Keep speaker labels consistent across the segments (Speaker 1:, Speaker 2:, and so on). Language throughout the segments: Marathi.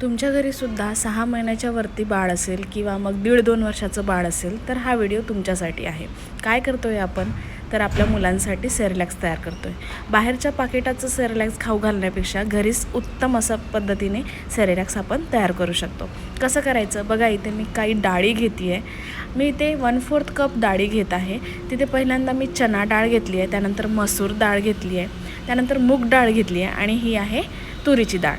Speaker 1: तुमच्या घरीसुद्धा सहा महिन्याच्या वरती बाळ असेल किंवा मग दीड दोन वर्षाचं बाळ असेल तर हा व्हिडिओ तुमच्यासाठी आहे. काय करतो आहे आपण? तर आपल्या मुलांसाठी सेरलॅक्स तयार करतो आहे बाहेरच्या पाकिटाचं सेरलॅक्स खाऊ घालण्यापेक्षा घरीच उत्तम असं पद्धतीने सेरेलॅक्स आपण तयार करू शकतो. कसं करायचं? बघा इथे मी काही डाळी घेते आहे मी इथे वन फोर्थ कप डाळी घेत आहे. तिथे पहिल्यांदा मी चना डाळ घेतली आहे त्यानंतर मसूर डाळ घेतली आहे त्यानंतर मूग डाळ घेतली आहे आणि ही आहे तुरीची डाळ.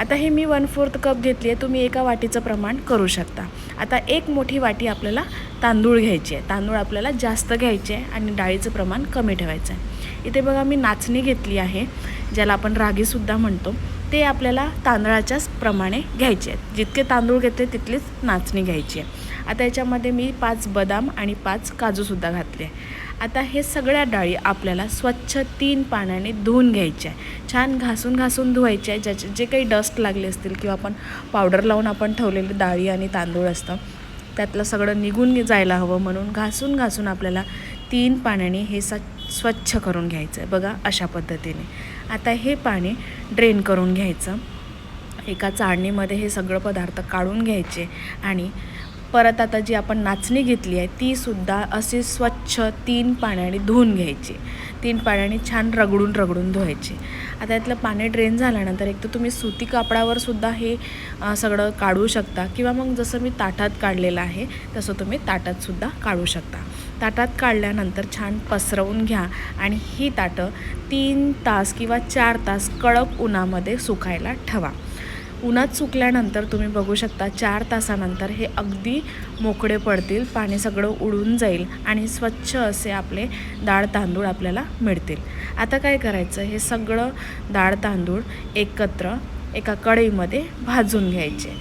Speaker 1: आता हे मी वन फोर्थ कप घेतली आहे. तुम्ही एका वाटीचं प्रमाण करू शकता. आता एक मोठी वाटी आपल्याला तांदूळ घ्यायची आहे. तांदूळ आपल्याला जास्त घ्यायचे आहे आणि डाळीचं प्रमाण कमी ठेवायचं आहे. इथे बघा मी नाचणी घेतली आहे ज्याला आपण रागीसुद्धा म्हणतो. ते आपल्याला तांदळाच्याच प्रमाणे घ्यायचे आहेत. जितके तांदूळ घेतले तितलीच नाचणी घ्यायची आहे. आता याच्यामध्ये मी पाच बदाम आणि पाच काजूसुद्धा घातले आहे. आता हे सगळ्या डाळी आपल्याला स्वच्छ तीन पाण्याने धुवून घ्यायच्या आहे. छान घासून घासून धुवायच्या आहे. ज्याचे जे काही डस्ट लागले असतील किंवा आपण पावडर लावून आपण ठेवलेले डाळी आणि तांदूळ असतं त्यातलं सगळं निघून जायला हवं म्हणून घासून घासून आपल्याला तीन पाण्याने हे स स्वच्छ करून घ्यायचं आहे. बघा अशा पद्धतीने. आता हे पाणी ड्रेन करून घ्यायचं. एका चाळणीमध्ये हे सगळं पदार्थ काढून घ्यायचे आणि परत आता जी आपण नाचणी घेतली आहे तीसुद्धा असे स्वच्छ तीन पाण्याने धुवून घ्यायची. तीन पाण्याने छान रगडून रगडून धुवायची. आता यातलं पाणी ड्रेन झाल्यानंतर एक तर तुम्ही सुती कापडावर सुद्धा हे सगळं काढू शकता किंवा मग जसं मी ताटात काढलेलं आहे तसं तुम्ही ताटातसुद्धा काढू शकता. ताटात काढल्यानंतर छान पसरवून घ्या आणि ही ताटं तीन तास किंवा चार तास कडक उन्हामध्ये सुकायला ठेवा. उन्हात सुकल्यानंतर तुम्ही बघू शकता चार तासानंतर हे अगदी मोकळे पडतील पाणी सगळं उडून जाईल आणि स्वच्छ असे आपले डाळ तांदूळ आपल्याला मिळतील. आता काय करायचं? हे सगळं डाळ तांदूळ एकत्र एका कढईमध्ये भाजून घ्यायचे.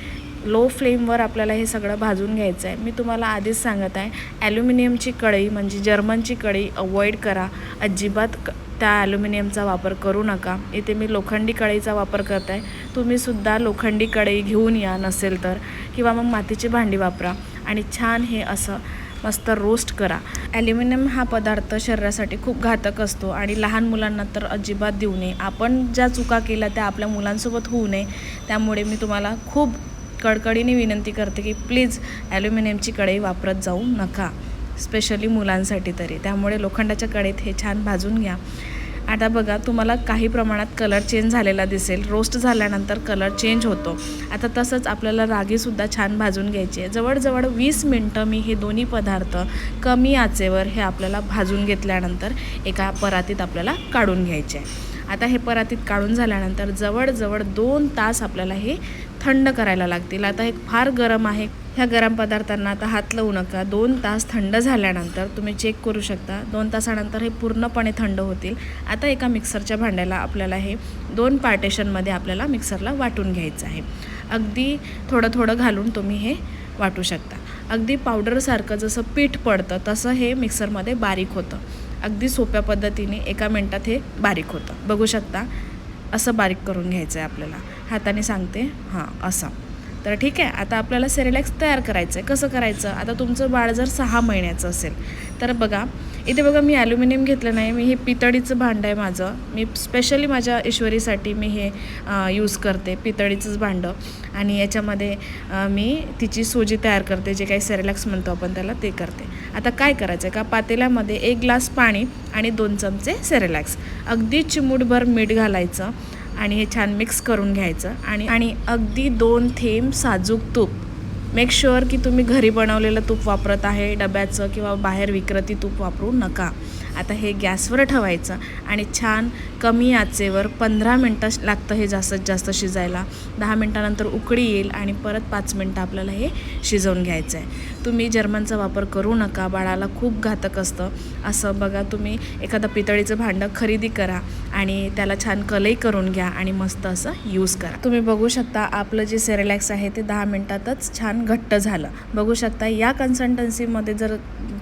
Speaker 1: लो फ्लेमवर आपल्याला हे सगळं भाजून घ्यायचं आहे. मी तुम्हाला आधीच सांगत आहे ॲल्युमिनियमची कढई म्हणजे जर्मनची कढई अवॉइड करा. अजिबात क त्या ॲल्युमिनियमचा वापर करू नका. इथे मी लोखंडी कढईचा वापर करत आहे तुम्हीसुद्धा लोखंडी कढई घेऊन या नसेल तर. किंवा मग मातीची भांडी वापरा. आणि छान हे असं मस्त रोस्ट करा. ॲल्युमिनियम हा पदार्थ शरीरासाठी खूप घातक असतो. आणि लहान मुलांना तर अजिबात देऊ नये. आपण ज्या चुका केल्या त्या आपल्या मुलांसोबत होऊ नये. त्यामुळे मी तुम्हाला खूप कडकडीने विनंती करते की प्लीज ॲल्युमिनियमची कढई वापरत जाऊ नका. स्पेशली मुलांसाठी तरी. त्यामुळे लोखंडाच्या कडेत हे छान भाजून घ्या. आता बघा तुम्हाला काही प्रमाणात कलर चेंज झालेला दिसेल. रोस्ट झाल्यानंतर कलर चेंज होतो. आता तसंच आपल्याला रागीसुद्धा छान भाजून घ्यायची आहे. जवळजवळ वीस मिनटं मी हे दोन्ही पदार्थ कमी आचेवर हे आपल्याला भाजून घेतल्यानंतर एका परातीत आपल्याला काढून घ्यायचे आहे. आता हे परातीत काढून झाल्यानंतर जवळजवळ दोन तास आपल्याला हे थंड करायला लागतील. आता हे फार गरम आहे. ह्या गरम पदार्थांना आता हात लावू नका. दोन तास थंड झाल्यानंतर तुम्ही चेक करू शकता. दोन तासानंतर हे पूर्णपणे थंड होतील. आता एका मिक्सरच्या भांड्याला आपल्याला हे दोन पार्टेशनमध्ये आपल्याला मिक्सरला वाटून घ्यायचं आहे. अगदी थोडं थोडं घालून तुम्ही हे वाटू शकता. अगदी पावडरसारखं जसं पीठ पडतं तसं हे मिक्सरमध्ये बारीक होतं. अगदी सोप्या पद्धतीने एका मिनटात हे बारीक होतं. बघू शकता असं बारीक करून घ्यायचं आहे आपल्याला. हाताने सांगते हां असं. तर ठीक आहे आता आपल्याला सेरेलॅक्स तयार करायचं आहे कसं करायचं? आता तुमचं बाळ जर सहा महिन्याचं असेल तर बघा इथे बघा मी ॲल्युमिनियम घेतलं नाही मी हे पितळीचं भांडं आहे माझं. मी स्पेशली माझ्या ईश्वरीसाठी मी हे यूज करते पितळीचंच भांडं. आणि याच्यामध्ये मी तिची सोजी तयार करते जे काही सेरेलॅक्स म्हणतो आपण त्याला ते करते. आता काय करायचं? आहे का पातेल्यामध्ये एक ग्लास पाणी आणि दोन चमचे सेरेलॅक्स अगदी चिमूटभर मीठ घालायचं. आणि हे छान मिक्स करून घ्यायचं. आणि आणि अगदी दोन थेंब साजूक तूप. मेक शुअर की तुम्ही घरी बनवलेलं तूप वापरत आहे डब्याचं किंवा बाहेर विक्रती तूप वापरू नका. आता हे गॅसवर ठेवायचं आणि छान कमी आचेवर पंधरा मिनटं लागतं हे जास्तीत जास्त शिजायला. दहा मिनटानंतर उकळी येईल आणि परत पाच मिनटं आपल्याला हे शिजवून घ्यायचं आहे तुम्ही जर्मनचा वापर करू नका बाळाला खूप घातक असतं. असं बघा तुम्ही एखादं पितळीचं भांडं खरेदी करा आणि त्याला छान कलई करून घ्या आणि मस्त असं यूज करा. तुम्ही बघू शकता आपलं जे सेरेलॅक्स आहे ते दहा मिनटातच छान घट्ट झालं. बघू शकता या कन्सल्टन्सीमध्ये जर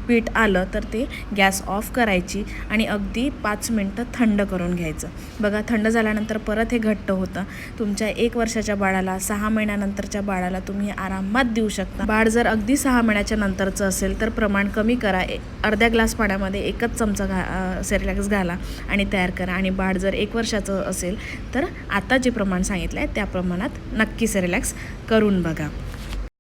Speaker 1: पीठ आलं तर ते गॅस ऑफ करायची आणि अगदी पाच मिनटं थंड करून घ्यायचं. बघा थंड झाल्यानंतर परत हे घट्ट होतं. तुमच्या एक वर्षाच्या बाळाला सहा महिन्यानंतरच्या बाळाला तुम्ही आरामात देऊ शकता. बाळ जर अगदी सहा महिन्याच्या नंतरचं असेल तर प्रमाण कमी करा. ए- अर्ध्या ग्लास पाण्यामध्ये एकच चमचा घा सेरेलॅक्स घाला आणि तयार करा. आणि बाळ जर एक वर्षाचं असेल तर आता जे प्रमाण सांगितलं आहे त्या प्रमाणात नक्की सेरेलॅक्स करून बघा.